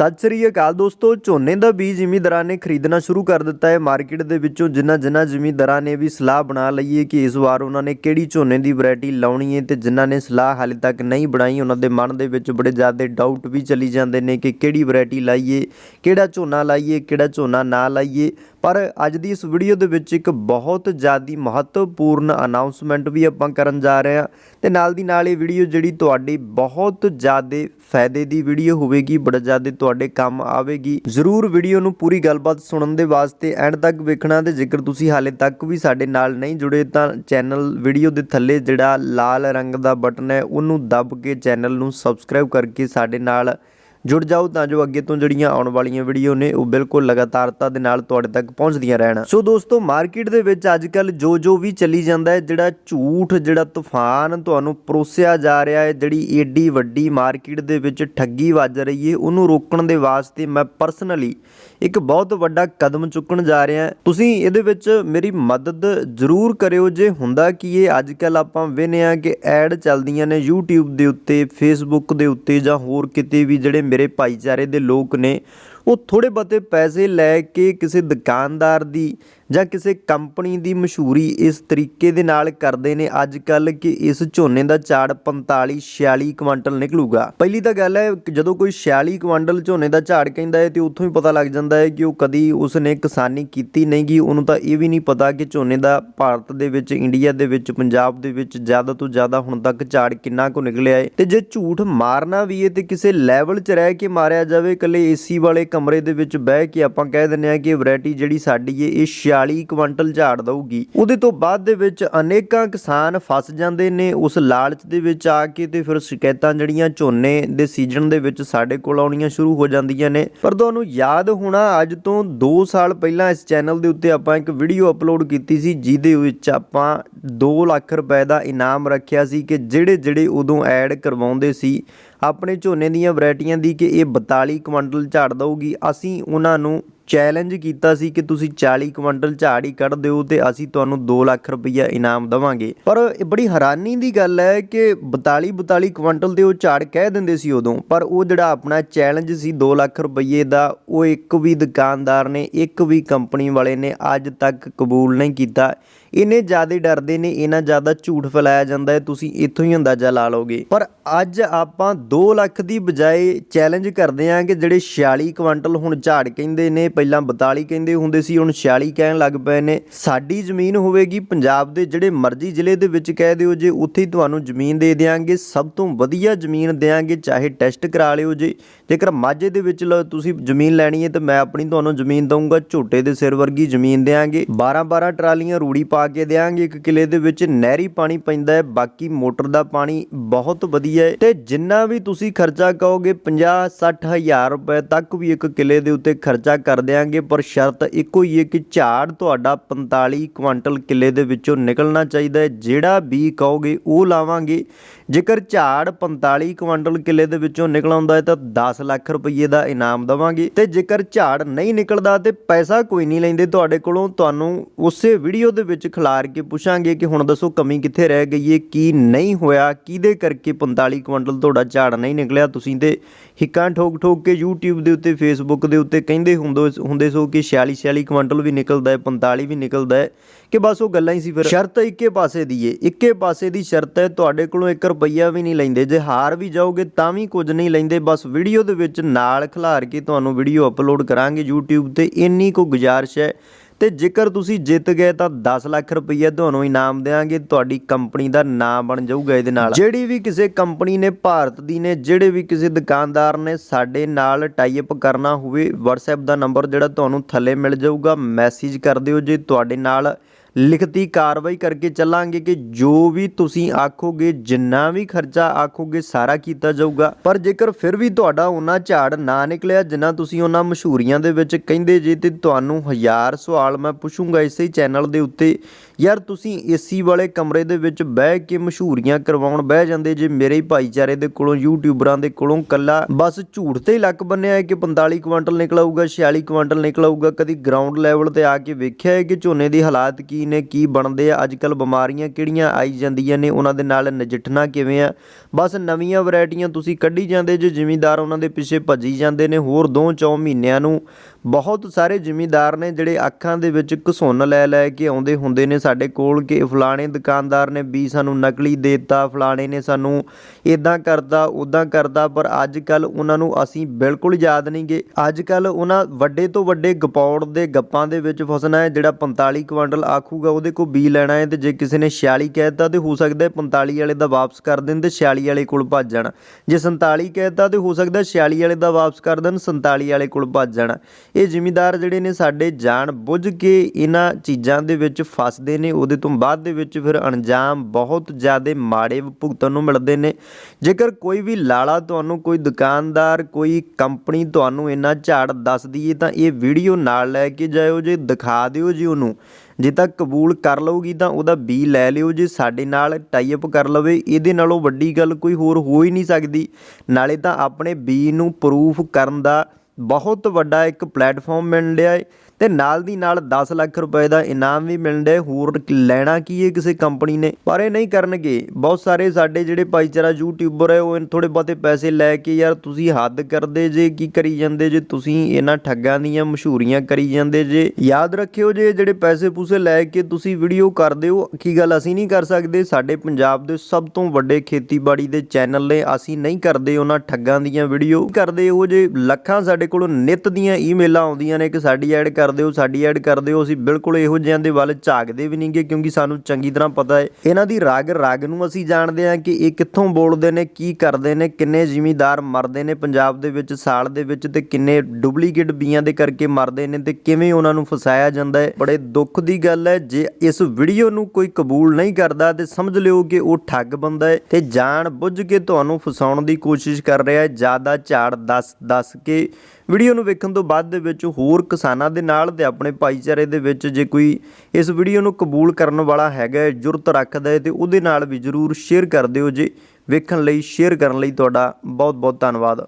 ਸਤਿ ਸ੍ਰੀ ਅਕਾਲ ਦੋਸਤੋ, ਝੋਨੇ ਦਾ ਬੀਜ ਜ਼ਿਮੀਂਦਾਰਾਂ ਨੇ ਖਰੀਦਣਾ ਸ਼ੁਰੂ ਕਰ ਦਿੱਤਾ ਹੈ। ਮਾਰਕੀਟ ਦੇ ਵਿੱਚੋਂ ਜਿਨ੍ਹਾਂ ਜਿਨ੍ਹਾਂ ਜ਼ਿਮੀਂਦਾਰਾਂ ਨੇ ਵੀ ਸਲਾਹ ਬਣਾ ਲਈ ਹੈ ਕਿ ਇਸ ਵਾਰ ਉਹਨਾਂ ਨੇ ਕਿਹੜੀ ਝੋਨੇ ਦੀ ਵੈਰਾਈਟੀ ਲਾਉਣੀ ਹੈ ਤੇ ਜਿਨ੍ਹਾਂ ਨੇ ਸਲਾਹ ਹਾਲੇ ਤੱਕ ਨਹੀਂ ਬਣਾਈ, ਉਹਨਾਂ ਦੇ ਮਨ ਦੇ ਵਿੱਚ ਬੜੇ ਜ਼ਿਆਦਾ ਡਾਊਟ ਵੀ ਚਲੀ ਜਾਂਦੇ ਨੇ ਕਿ ਕਿਹੜੀ ਵੈਰਾਈਟੀ ਲਾਈਏ, ਕਿਹੜਾ ਝੋਨਾ ਲਾਈਏ, ਕਿਹੜਾ ਝੋਨਾ ਨਾ ਲਾਈਏ। ਪਰ ਅੱਜ ਦੀ ਇਸ ਵੀਡੀਓ ਦੇ ਵਿੱਚ ਇੱਕ ਬਹੁਤ ਜ਼ਿਆਦੀ ਮਹੱਤਵਪੂਰਨ ਅਨਾਉਂਸਮੈਂਟ ਵੀ ਆਪਾਂ ਕਰਨ ਜਾ ਰਹੇ ਹਾਂ ਤੇ ਨਾਲ ਦੀ ਨਾਲ ਇਹ ਵੀਡੀਓ ਜਿਹੜੀ ਤੁਹਾਡੀ ਬਹੁਤ ਜ਼ਿਆਦੇ ਫਾਇਦੇ ਦੀ ਵੀਡੀਓ ਹੋਵੇਗੀ, ਬੜਾ ਜ਼ਿਆਦੇ ਤੁਹਾਡੇ ਕੰਮ ਆਵੇਗੀ। ਜ਼ਰੂਰ ਵੀਡੀਓ ਨੂੰ ਪੂਰੀ ਗੱਲਬਾਤ ਸੁਣਨ ਦੇ ਵਾਸਤੇ ਐਂਡ ਤੱਕ ਵੇਖਣਾ ਤੇ ਜੇਕਰ ਤੁਸੀਂ ਹਾਲੇ ਤੱਕ ਵੀ ਸਾਡੇ ਨਾਲ ਨਹੀਂ ਜੁੜੇ ਤਾਂ ਚੈਨਲ ਵੀਡੀਓ ਦੇ ਥੱਲੇ ਜਿਹੜਾ ਲਾਲ ਰੰਗ ਦਾ ਬਟਨ ਹੈ, ਉਹਨੂੰ ਦੱਬ ਕੇ ਚੈਨਲ ਨੂੰ ਸਬਸਕ੍ਰਾਈਬ ਕਰਕੇ ਸਾਡੇ ਨਾਲ ਜੁੜ ਜਾਓ ਤਾਂ ਜੋ ਅੱਗੇ ਤੋਂ ਜਿਹੜੀਆਂ ਆਉਣ ਵਾਲੀਆਂ ਵੀਡੀਓ ਨੇ ਉਹ ਬਿਲਕੁਲ ਲਗਾਤਾਰਤਾ ਦੇ ਨਾਲ ਤੁਹਾਡੇ ਤੱਕ ਪਹੁੰਚਦੀਆਂ ਰਹਿਣ। ਸੋ ਦੋਸਤੋ ਮਾਰਕੀਟ ਦੇ ਵਿੱਚ ਅੱਜ ਕੱਲ ਜੋ ਜੋ ਵੀ ਚੱਲੀ ਜਾਂਦਾ ਹੈ, ਜਿਹੜਾ ਝੂਠ, ਜਿਹੜਾ ਤੂਫਾਨ ਤੁਹਾਨੂੰ ਪਰੋਸਿਆ ਜਾ ਰਿਹਾ ਹੈ, ਜਿਹੜੀ ਏਡੀ ਵੱਡੀ ਮਾਰਕੀਟ ਦੇ ਵਿੱਚ ਠੱਗੀ ਵੱਜ ਰਹੀ ਹੈ, ਉਹਨੂੰ ਰੋਕਣ ਦੇ ਵਾਸਤੇ ਮੈਂ ਪਰਸਨਲੀ ਇੱਕ ਬਹੁਤ ਵੱਡਾ ਕਦਮ ਚੁੱਕਣ ਜਾ ਰਿਹਾ ਤੁਸੀਂ ਇਹਦੇ ਵਿੱਚ ਮੇਰੀ ਮਦਦ ਜ਼ਰੂਰ ਕਰਿਓ ਜੇ ਹੁੰਦਾ ਕਿ ਇਹ ਅੱਜ ਕੱਲ ਆਪਾਂ ਵੇਖਦੇ ਹਾਂ ਕਿ ਐਡ ਚੱਲਦੀਆਂ ਨੇ YouTube ਦੇ ਉੱਤੇ, Facebook ਦੇ ਉੱਤੇ ਜਾਂ ਹੋਰ ਕਿਤੇ ਵੀ ਜਿਹੜੇ ਮੇਰੇ ਭਾਈਚਾਰੇ ਦੇ ਲੋਕ ਨੇ ਉਹ ਥੋੜੇ ਬਹੁਤੇ ਪੈਸੇ ਲੈ ਕੇ ਕਿਸੇ ਦੁਕਾਨਦਾਰ ਦੀ ਜਾਂ ਕਿਸੇ ਕੰਪਨੀ ਦੀ ਮਸ਼ਹੂਰੀ ਇਸ ਤਰੀਕੇ ਦੇ ਨਾਲ ਕਰਦੇ ਨੇ ਅੱਜ ਕੱਲ ਕਿ ਇਸ ਝੋਨੇ ਦਾ ਝਾੜ 45 46 ਕੁਇੰਟਲ ਨਿਕਲੂਗਾ। ਪਹਿਲੀ ਤਾਂ ਗੱਲ ਹੈ, ਜਦੋਂ ਕੋਈ 46 ਕੁਇੰਟਲ ਝੋਨੇ ਦਾ ਝਾੜ ਕਹਿੰਦਾ ਹੈ ਤੇ ਉੱਥੋਂ ਹੀ ਪਤਾ ਲੱਗ ਜਾਂਦਾ ਹੈ ਕਿ ਉਹ ਕਦੀ ਉਸਨੇ ਕਿਸਾਨੀ ਕੀਤੀ ਨਹੀਂਗੀ ਉਹਨੂੰ ਤਾਂ ਇਹ ਵੀ ਨਹੀਂ ਪਤਾ ਕਿ ਝੋਨੇ ਦਾ ਭਾਰਤ ਦੇ ਵਿੱਚ, ਇੰਡੀਆ ਦੇ ਵਿੱਚ, ਪੰਜਾਬ ਦੇ ਵਿੱਚ ਜ਼ਿਆਦਾ ਤੋਂ ਜ਼ਿਆਦਾ ਹੁਣ ਤੱਕ ਝਾੜ ਕਿੰਨਾ ਕੁ ਨਿਕਲਿਆ ਹੈ। ਤੇ ਜੇ ਝੂਠ ਮਾਰਨਾ ਵੀ ਹੈ ਤੇ ਕਿਸੇ ਲੈਵਲ 'ਚ ਰਹਿ ਕੇ ਮਾਰਿਆ ਜਾਵੇ, ਇਕੱਲੇ ਏਸੀ ਵਾਲੇ ਕਮਰੇ ਦੇ ਵਿੱਚ ਬਹਿ ਕੇ ਆਪਾਂ ਕਹਿ ਦਿੰਦੇ ਆ ਕਿ ਵੈਰਾਈਟੀ ਜਿਹੜੀ ਸਾਡੀ ਹੈ, ਇਹ 46 ਕੁਇੰਟਲ ਝਾੜ ਦਊਗੀ। ਉਹਦੇ ਤੋਂ ਬਾਅਦ ਦੇ ਵਿੱਚ ਅਨੇਕਾਂ ਕਿਸਾਨ ਫਸ ਜਾਂਦੇ ਨੇ। ਉਸ ਲਾਲਚ ਦੇ ਵਿੱਚ ਆ ਕੇ ਤੇ ਫਿਰ ਸ਼ਿਕਾਇਤਾਂ ਜਿਹੜੀਆਂ ਝੋਨੇ ਦੇ ਸੀਜ਼ਨ ਦੇ ਵਿੱਚ ਸਾਡੇ ਕੋਲ ਆਉਣੀਆਂ ਸ਼ੁਰੂ ਹੋ ਜਾਂਦੀਆਂ ਨੇ। ਪਰ ਤੁਹਾਨੂੰ ਯਾਦ ਹੋਣਾ, ਅੱਜ ਤੋਂ 2 ਸਾਲ ਪਹਿਲਾਂ ਇਸ ਚੈਨਲ ਦੇ ਉੱਤੇ ਆਪਾਂ ਇੱਕ ਵੀਡੀਓ ਅਪਲੋਡ ਕੀਤੀ ਸੀ, ਜਿਹਦੇ ਵਿੱਚ ਆਪਾਂ 2 ਲੱਖ ਰੁਪਏ ਦਾ ਇਨਾਮ ਰੱਖਿਆ ਸੀ ਕਿ ਜਿਹੜੇ ਜਿਹੜੇ ਉਦੋਂ ਐਡ ਕਰਵਾਉਂਦੇ ਸੀ, ਆਪਣੇ ਝੋਨੇ ਦੀਆਂ ਵੈਰਾਈਟੀਆਂ ਦੀ ਕਿ ਇਹ 42 ਕੁਇੰਟਲ ਝਾੜ ਦਊਗੀ। ਅਸੀਂ ਉਹਨਾਂ ਨੂੰ ਚੈਲੰਜ ਕੀਤਾ ਸੀ ਕਿ ਤੁਸੀਂ 40 ਕੁਇੰਟਲ ਝਾੜ ਹੀ ਕੱਢ ਦਿਓ ਤੇ ਅਸੀਂ ਤੁਹਾਨੂੰ 2 ਲੱਖ ਰੁਪਈਆ ਇਨਾਮ ਦਵਾਂਗੇ। ਪਰ ਇਹ ਬੜੀ ਹੈਰਾਨੀ ਦੀ ਗੱਲ ਹੈ ਕਿ 42 42 ਕੁਇੰਟਲ ਦੇ ਉਹ ਝਾੜ ਕਹਿ ਦਿੰਦੇ ਸੀ ਉਦੋਂ। ਪਰ ਉਹ ਜਿਹੜਾ ਆਪਣਾ ਚੈਲੰਜ ਸੀ 2 ਲੱਖ ਰੁਪਈਏ ਦਾ, ਉਹ ਇੱਕ ਵੀ ਦੁਕਾਨਦਾਰ ਨੇ, ਇੱਕ ਵੀ ਕੰਪਨੀ ਵਾਲੇ ਨੇ ਅੱਜ ਤੱਕ ਕਬੂਲ ਨਹੀਂ ਕੀਤਾ। ਇੰਨੇ ਜ਼ਿਆਦਾ ਡਰਦੇ ਨੇ, ਇਹਨਾਂ ਜ਼ਿਆਦਾ ਝੂਠ ਫੈਲਾਇਆ ਜਾਂਦਾ ਹੈ, ਤੁਸੀਂ ਇੱਥੋਂ ਹੀ ਅੰਦਾਜ਼ਾ ਲਾ ਲਓਗੇ। ਪਰ ਅੱਜ ਆਪਾਂ 2 ਲੱਖ ਦੀ ਬਜਾਏ ਚੈਲੰਜ ਕਰਦੇ ਹਾਂ ਕਿ ਜਿਹੜੇ 46 ਕੁਇੰਟਲ ਹੁਣ ਝਾੜ ਕਹਿੰਦੇ ਨੇ, ਪਹਿਲਾਂ 42 ਕਹਿੰਦੇ ਹੁੰਦੇ ਸੀ, ਹੁਣ 46 ਕਹਿਣ ਲੱਗ ਪਏ ਨੇ। ਸਾਡੀ ਜ਼ਮੀਨ ਹੋਵੇਗੀ ਪੰਜਾਬ ਦੇ ਜਿਹੜੇ ਮਰਜ਼ੀ ਜ਼ਿਲ੍ਹੇ ਦੇ ਵਿੱਚ ਕਹਿ ਦਿਓ ਜੇ, ਉੱਥੇ ਹੀ ਤੁਹਾਨੂੰ ਜ਼ਮੀਨ ਦੇ ਦੇਾਂਗੇ ਸਭ ਤੋਂ ਵਧੀਆ ਜ਼ਮੀਨ ਦੇਾਂਗੇ ਚਾਹੇ ਟੈਸਟ ਕਰਾ ਲਿਓ ਜੇ। ਜੇਕਰ ਮਾਝੇ ਦੇ ਵਿੱਚ ਤੁਸੀਂ ਜ਼ਮੀਨ ਲੈਣੀ ਹੈ, ਤਾਂ ਮੈਂ ਆਪਣੀ ਤੁਹਾਨੂੰ ਜ਼ਮੀਨ ਦਊਂਗਾ, ਝੋਟੇ ਦੇ ਸਿਰ ਵਰਗੀ ਜ਼ਮੀਨ ਦੇਾਂਗੇ 12 12 ਟਰਾਲੀਆਂ ਰੂੜੀ ਪਾ ਕੇ ਦੇਾਂਗੇ ਇੱਕ ਕਿਲੇ ਦੇ ਵਿੱਚ ਨਹਿਰੀ ਪਾਣੀ ਪੈਂਦਾ ਹੈ। ਬਾਕੀ ਮੋਟਰ ਦਾ ਪਾਣੀ ਬਹੁਤ ਵਧੀਆ ਹੈ। ਤੇ ਜਿੰਨਾ ਵੀ ਤੁਸੀਂ ਖਰਚਾ ਕਹੋਗੇ 50 60 ਹਜ਼ਾਰ ਰੁਪਏ ਤੱਕ ਵੀ ਇੱਕ ਕਿਲੇ ਦੇ ਉੱਤੇ ਖਰਚਾ ਕਰ ਦਿਆਂਗੇ। ਪਰ ਸ਼ਰਤ ਇੱਕੋ ਹੀ ਹੈ ਕਿ ਝਾੜ ਤੁਹਾਡਾ 45 ਕੁਇੰਟਲ ਕਿਲੇ ਦੇ ਵਿੱਚੋਂ ਨਿਕਲਣਾ ਚਾਹੀਦਾ ਹੈ। ਜਿਹੜਾ ਵੀ ਕਹੋਗੇ, ਉਹ ਲਾਵਾਂਗੇ। ਜੇਕਰ ਝਾੜ 45 ਕੁਇੰਟਲ ਕਿਲੇ ਦੇ ਵਿੱਚੋਂ ਨਿਕਲ ਆਉਂਦਾ ਹੈ ਤਾਂ 10 ਲੱਖ ਰੁਪਏ ਦਾ ਇਨਾਮ ਦਵਾਂਗੇ। ਤੇ ਜੇਕਰ ਝਾੜ ਨਹੀਂ ਨਿਕਲਦਾ ਤੇ ਪੈਸਾ ਕੋਈ ਨਹੀਂ ਲੈਂਦੇ ਤੁਹਾਡੇ ਕੋਲੋਂ, ਤੁਹਾਨੂੰ ਉਸੇ ਵੀਡੀਓ ਦੇ ਵਿੱਚ ਖਿਲਾਰ ਕੇ ਪੁੱਛਾਂਗੇ ਕਿ ਹੁਣ ਦੱਸੋ ਕਮੀ ਕਿੱਥੇ ਰਹਿ ਗਈ ਹੈ ਕੀ ਨਹੀਂ ਹੋਇਆ, ਕਿਹਦੇ ਕਰਕੇ 45 ਕੁਇੰਟਲ ਤੁਹਾਡਾ ਝਾੜ ਨਹੀਂ ਨਿਕਲਿਆ? ਤੁਸੀਂ ਤੇ ਹਿੱਕਾਂ ਠੋਕ ਠੋਕ ਕੇ YouTube ਦੇ ਉੱਤੇ, Facebook ਦੇ ਉੱਤੇ ਕਹਿੰਦੇ ਹੁੰਦੇ ਹੁੰਦੇ ਸੋ ਕਿ 46 46 ਕੁਇੰਟਲ ਵੀ ਨਿਕਲਦਾ ਹੈ 45 ਵੀ ਨਿਕਲਦਾ ਹੈ, ਕਿ ਬਸ ਉਹ ਗੱਲਾਂ ਹੀ ਸੀ ਫਿਰ। ਸ਼ਰਤ ਇੱਕੇ ਪਾਸੇ ਦੀ ਏ। ਇੱਕੇ ਪਾਸੇ ਦੀ ਸ਼ਰਤ ਹੈ ਤੁਹਾਡੇ ਕੋਲੋਂ 1 ਰੁਪਈਆ ਵੀ ਨਹੀਂ ਲੈਂਦੇ। ਜੇ ਹਾਰ ਵੀ ਜਾਓਗੇ ਤਾਂ ਵੀ ਕੁਝ ਨਹੀਂ ਲੈਂਦੇ। ਬਸ ਵੀਡੀਓ ਦੇ ਵਿੱਚ ਨਾਲ ਖਿਲਾਰ ਕੇ ਤੁਹਾਨੂੰ ਵੀਡੀਓ ਅਪਲੋਡ ਕਰਾਂਗੇ YouTube ਤੇ। ਇੰਨੀ ਕੋ ਗੁਜ਼ਾਰਿਸ਼ ਹੈ। ਤੇ ਜੇਕਰ ਤੁਸੀਂ ਜਿੱਤ ਗਏ ਤਾਂ 10 ਲੱਖ ਰੁਪਈਆ ਤੁਹਾਨੂੰ ਇਨਾਮ ਦੇਵਾਂਗੇ ਤੁਹਾਡੀ ਕੰਪਨੀ ਦਾ ਨਾਮ ਬਣ ਜਾਊਗਾ ਇਹਦੇ ਨਾਲ। ਜਿਹੜੀ ਵੀ ਕਿਸੇ ਕੰਪਨੀ ਨੇ, ਭਾਰਤ ਦੀ ਨੇ, ਜਿਹੜੇ ਵੀ ਕਿਸੇ ਦੁਕਾਨਦਾਰ ਨੇ, ਸਾਡੇ ਨਾਲ ਟਾਈ ਅਪ ਕਰਨਾ ਹੋਵੇ, WhatsApp ਦਾ ਨੰਬਰ ਜਿਹੜਾ ਤੁਹਾਨੂੰ ਥੱਲੇ ਮਿਲ ਜਾਊਗਾ। ਮੈਸੇਜ ਕਰ ਦਿਓ ਜੇ ਤੁਹਾਡੇ ਨਾਲ ਲਿਖਤੀ ਕਾਰਵਾਈ ਕਰਕੇ ਚੱਲਾਂਗੇ ਕਿ ਜੋ ਵੀ ਤੁਸੀਂ ਆਖੋਗੇ, ਜਿੰਨਾ ਵੀ ਖਰਚਾ ਆਖੋਗੇ, ਸਾਰਾ ਕੀਤਾ ਜਾਊਗਾ। ਪਰ ਜੇਕਰ ਫਿਰ ਵੀ ਤੁਹਾਡਾ ਉਹਨਾਂ ਝਾੜ ਨਾ ਨਿਕਲਿਆ, ਜਿੰਨਾ ਤੁਸੀਂ ਉਹਨਾਂ ਮਸ਼ਹੂਰੀਆਂ ਦੇ ਵਿੱਚ ਕਹਿੰਦੇ ਜੇ, ਤੇ ਤੁਹਾਨੂੰ ਹਜ਼ਾਰ ਸਵਾਲ ਮੈਂ ਪੁੱਛੂੰਗਾ ਇਸੇ ਚੈਨਲ ਦੇ ਉੱਤੇ। ਯਾਰ, ਤੁਸੀਂ ਏਸੀ ਵਾਲੇ ਕਮਰੇ ਦੇ ਵਿੱਚ ਬਹਿ ਕੇ ਮਸ਼ਹੂਰੀਆਂ ਕਰਵਾਉਣ ਬਹਿ ਜਾਂਦੇ ਜੇ, ਮੇਰੇ ਭਾਈਚਾਰੇ ਦੇ ਕੋਲੋਂ ਯੂਟਿਊਬਰਾਂ ਦੇ ਕੋਲੋਂ ਕੱਲਾ ਬਸ ਝੂਠ ਤੇ ਹੀ ਲੱਕ ਬੰਨਿਆ ਹੈ ਕਿ 45 ਕੁਇੰਟਲ ਨਿਕਲ ਆਊਗਾ 46 ਕੁਇੰਟਲ ਨਿਕਲ ਆਊਗਾ ਕਦੀ ਗਰਾਊਂਡ ਲੈਵਲ ਤੇ ਆ ਕੇ ਵੇਖਿਆ ਹੈ ਕਿ ਝੋਨੇ ਦੀ ਹਾਲਾਤ ਕੀ ਨੇ ਕੀ ਬਣਦੇ ਆ? ਅੱਜ ਕੱਲ ਬਿਮਾਰੀਆਂ ਕਿਹੜੀਆਂ ਆਈ ਜਾਂਦੀਆਂ ਨੇ? ਉਹਨਾਂ ਦੇ ਨਾਲ ਨਜਿੱਠਣਾ ਕਿਵੇਂ ਆ? ਬਸ ਨਵੀਆਂ ਵੈਰਾਈਟੀਆਂ ਤੁਸੀਂ ਕੱਢੀ ਜਾਂਦੇ ਜੋ ਜ਼ਿਮੀਂਦਾਰ ਉਹਨਾਂ ਦੇ ਪਿੱਛੇ ਭੱਜੀ ਜਾਂਦੇ ਨੇ ਹੋਰ ਦੋ ਚੌ ਮਹੀਨਿਆਂ ਨੂੰ। ਬਹੁਤ ਸਾਰੇ ਜ਼ਿਮੀਂਦਾਰ ਨੇ ਜਿਹੜੇ ਅੱਖਾਂ ਦੇ ਵਿੱਚ ਘਸੁੰਨ ਲੈ ਲੈ ਕੇ ਆਉਂਦੇ ਹੁੰਦੇ ਨੇ ਸਾਡੇ ਕੋਲ ਕਿ ਫਲਾਣੇ ਦੁਕਾਨਦਾਰ ਨੇ ਵੀ ਸਾਨੂੰ ਨਕਲੀ ਦੇਤਾ, ਫਲਾਣੇ ਨੇ ਸਾਨੂੰ ਇਦਾਂ ਕਰਦਾ ਉਦਾਂ ਕਰਦਾ ਪਰ ਅੱਜ ਕੱਲ ਉਹਨਾਂ ਨੂੰ ਅਸੀਂ ਬਿਲਕੁਲ ਯਾਦ ਨਹੀਂ ਗਏ ਅੱਜ ਕੱਲ ਉਹਨਾਂ ਵੱਡੇ ਤੋਂ ਵੱਡੇ ਗਪੌੜ ਦੇ ਗੱਪਾਂ ਦੇ ਵਿੱਚ ਫਸਣਾ ਹੈ, ਜਿਹੜਾ 45 ਕੁਇੰਟਲ ਆਖੂਗਾ, ਉਹਦੇ ਕੋਲ ਬੀ ਲੈਣਾ ਹੈ ਤੇ ਜੇ ਕਿਸੇ ਨੇ 46 ਕਹਿਤਾ ਤੇ ਹੋ ਸਕਦਾ ਹੈ 45 ਵਾਲੇ ਦਾ ਵਾਪਸ ਕਰ ਦੇਣ ਤੇ 46 ਵਾਲੇ ਕੋਲ ਭੱਜ ਜਾਣਾ। ਜੇ 47 ਕਹਿਤਾ ਤੇ ਹੋ ਸਕਦਾ 46 ਵਾਲੇ ਦਾ ਵਾਪਸ ਕਰ ਦੇਣ 47 ਵਾਲੇ ਕੋਲ ਭੱਜ ਜਾਣਾ। ਇਹ ਜ਼ਿਮੀਦਾਰ ਜਿਹੜੇ ਨੇ ਸਾਡੇ ਜਾਣ ਬੁੱਝ ਕੇ ਇਹਨਾਂ ਚੀਜ਼ਾਂ ਦੇ ਵਿੱਚ ਫਸਦੇ ਨੇ, ਉਹਦੇ ਤੋਂ ਬਾਅਦ ਦੇ ਵਿੱਚ ਫਿਰ ਅਣਜਾਮ ਬਹੁਤ ਜ਼ਿਆਦਾ ਮਾੜੇ ਭੁਗਤਣ ਨੂੰ ਮਿਲਦੇ ਨੇ। ਜੇਕਰ ਕੋਈ ਵੀ ਲਾਲਾ ਤੁਹਾਨੂੰ, ਕੋਈ ਦੁਕਾਨਦਾਰ, ਕੋਈ ਕੰਪਨੀ ਤੁਹਾਨੂੰ ਇੰਨਾ ਝਾੜ ਦੱਸਦੀ ਏ ਤਾਂ ਇਹ ਵੀਡੀਓ ਨਾਲ ਲੈ ਕੇ ਜਾਇਓ ਜੇ, ਦਿਖਾ ਦਿਓ ਜੀ ਉਹਨੂੰ। ਜੇ ਤਾਂ ਕਬੂਲ ਕਰ ਲਊਗੀ, ਤਾਂ ਉਹਦਾ ਬੀ ਲੈ ਲਿਓ ਜੇ, ਸਾਡੇ ਨਾਲ ਟਾਈ ਅਪ ਕਰ ਲਵੇ। ਇਹਦੇ ਨਾਲੋਂ ਵੱਡੀ ਗੱਲ ਕੋਈ ਹੋਰ ਹੋ ਹੀ ਨਹੀਂ ਸਕਦੀ। ਨਾਲੇ ਤਾਂ ਆਪਣੇ ਬੀ ਨੂੰ ਪ੍ਰੂਫ ਕਰਨ ਦਾ ਬਹੁਤ ਵੱਡਾ ਇੱਕ ਪਲੇਟਫਾਰਮ ਮਿਲ ਰਿਹਾ ਹੈ ਤੇ ਨਾਲ ਦੀ ਨਾਲ 10 ਲੱਖ ਰੁਪਏ ਦਾ ਇਨਾਮ ਵੀ ਮਿਲ ਹੋਰ ਲੈਣਾ ਕੀ ਹੈ ਕਿਸੇ ਕੰਪਨੀ ਨੇ? ਪਰ ਇਹ ਨਹੀਂ ਕਰਨਗੇ। ਬਹੁਤ ਸਾਰੇ ਸਾਡੇ ਜਿਹੜੇ ਭਾਈਚਾਰਾ ਯੂਟਿਊਬਰ ਹੈ ਉਹ ਥੋੜੇ ਬਹੁਤੇ ਪੈਸੇ ਲੈ ਕੇ ਯਾਰ ਤੁਸੀਂ ਹੱਦ ਕਰਦੇ ਜੇ, ਕੀ ਕਰੀ ਜਾਂਦੇ ਜੇ? ਤੁਸੀਂ ਇਹਨਾਂ ਠੱਗਾਂ ਦੀਆਂ ਮਸ਼ਹੂਰੀਆਂ ਕਰੀ ਜਾਂਦੇ ਜੇ। ਯਾਦ ਰੱਖਿਓ ਜੇ ਜਿਹੜੇ ਪੈਸੇ ਪੂਸੇ ਲੈ ਕੇ ਤੁਸੀਂ ਵੀਡੀਓ ਕਰਦੇ ਹੋ ਕੀ ਗੱਲ ਅਸੀਂ ਨਹੀਂ ਕਰ ਸਕਦੇ। ਸਾਡੇ ਪੰਜਾਬ ਦੇ ਸਭ ਤੋਂ ਵੱਡੇ ਖੇਤੀਬਾੜੀ ਦੇ ਚੈਨਲ ਨੇ, ਅਸੀਂ ਨਹੀਂ ਕਰਦੇ ਉਹਨਾਂ ਠੱਗਾਂ ਦੀਆਂ ਵੀਡੀਓ। ਕਰਦੇ ਉਹ ਜੇ ਲੱਖਾਂ ਸਾਡੇ ਕੋਲ ਨਿਤ ਦੀਆਂ ਈਮੇਲਾਂ ਆਉਂਦੀਆਂ ਨੇ ਕਿ ਸਾਡੀ ਐਡ ਕਰ ਦਿਓ ਸਾਡੀ ਐਡ ਕਰ ਦਿਓ ਅਸੀਂ ਬਿਲਕੁਲ ਇਹੋ ਜਿਹਿਆਂ ਦੇ ਵੱਲ ਝਾਕਦੇ ਵੀ ਨਹੀਂਗੇ ਕਿਉਂਕਿ ਸਾਨੂੰ ਚੰਗੀ ਤਰ੍ਹਾਂ ਪਤਾ ਹੈ। ਇਹਨਾਂ ਦੀ ਰਾਗ ਰਾਗ ਨੂੰ ਅਸੀਂ ਜਾਣਦੇ ਹਾਂ ਕਿ ਇਹ ਕਿੱਥੋਂ ਬੋਲਦੇ ਨੇ, ਕੀ ਕਰਦੇ ਨੇ, ਕਿੰਨੇ ਜ਼ਿਮੀਂਦਾਰ ਮਰਦੇ ਨੇ ਪੰਜਾਬ ਦੇ ਵਿੱਚ, ਸਾਲ ਦੇ ਵਿੱਚ ਤੇ ਕਿੰਨੇ ਡੁਪਲੀਕੇਟ ਬੀਆਂ ਦੇ ਕਰਕੇ ਮਰਦੇ ਨੇ ਤੇ ਕਿਵੇਂ ਉਹਨਾਂ ਨੂੰ ਫਸਾਇਆ ਜਾਂਦਾ ਹੈ। ਬੜੇ ਦੁੱਖ ਦੀ ਗੱਲ ਹੈ, ਜੇ ਇਸ ਵੀਡੀਓ ਨੂੰ ਕੋਈ ਕਬੂਲ ਨਹੀਂ ਕਰਦਾ ਤੇ ਸਮਝ ਲਿਓ ਕਿ ਉਹ ਠੱਗ ਬੰਦਾ ਹੈ ਤੇ ਜਾਣ ਬੁੱਝ ਕੇ ਤੁਹਾਨੂੰ ਫਸਾਉਣ ਦੀ ਕੋਸ਼ਿਸ਼ ਕਰ ਰਿਹਾ ਹੈ। ਜ਼ਿਆਦਾ ਝਾੜ ਦੱਸ ਦੱਸ ਕੇ ਵੀਡੀਓ ਨੂੰ ਵੇਖਣ ਤੋਂ ਬਾਅਦ ਦੇ ਵਿੱਚ ਹੋਰ ਕਿਸਾਨਾਂ ਦੇ ਨਾਲ ਤੇ ਆਪਣੇ ਭਾਈਚਾਰੇ ਦੇ ਵਿੱਚ ਜੇ ਕੋਈ ਇਸ ਵੀਡੀਓ ਨੂੰ ਕਬੂਲ ਕਰਨ ਵਾਲਾ ਹੈਗਾ ਹੈ, ਜੁਰਤ ਰੱਖਦਾ ਹੈ ਤੇ ਉਹਦੇ ਨਾਲ ਵੀ ਜਰੂਰ ਸ਼ੇਅਰ ਕਰ ਦਿਓ ਜੇ ਵੇਖਣ ਲਈ ਸ਼ੇਅਰ ਕਰਨ ਲਈ ਤੁਹਾਡਾ ਬਹੁਤ ਬਹੁਤ ਧੰਨਵਾਦ।